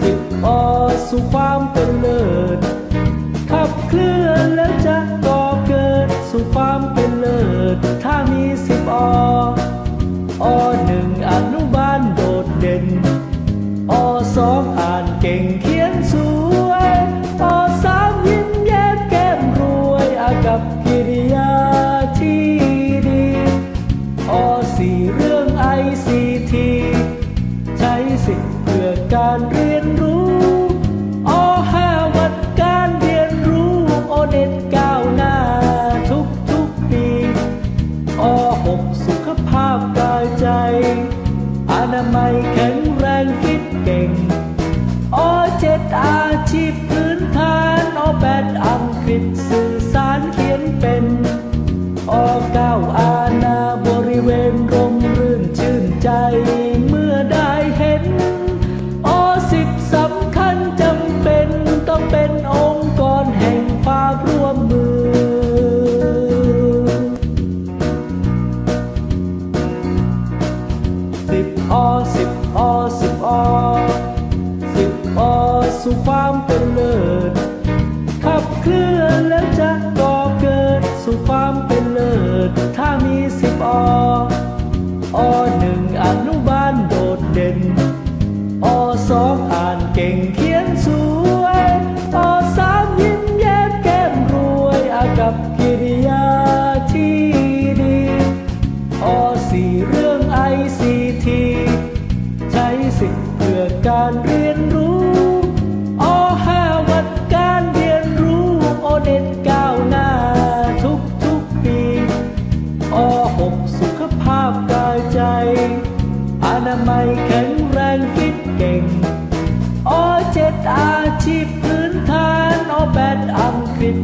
สิบอสู่ความเป็นเลิศขับเคลื่อนแล้วจะก่อเกิดสู่ความเป็นเลิศถ้ามีสิบออหนึ่งอนุบาลโดดเด่นอสองอ่านเก่งคิ การเรียนรู้ อสิบอสิบอสิบอสู่ความเป็นเลิศขับเคลื่อนแล้วจะก่อเกิดสู่ความเป็นเลิศถ้ามีสิบออหนึ่งอนุบาลโดดเด่นอสองอ่านเก่งเขียนสวยอสามยิ้มแย้มแก้มรวยอากับกิริยาที่ดีอสี่เรื่องไอซีที การเรียนรู้อห้าวัดการเรียนรู้โอเด็ดก้าวหน้าทุกทุกปีอหกสุขภาพกายใจ อนามัยแข็งแรงฟิตเก่งอเจ็ดอาชีพพื้นฐานอแปดอังกฤษ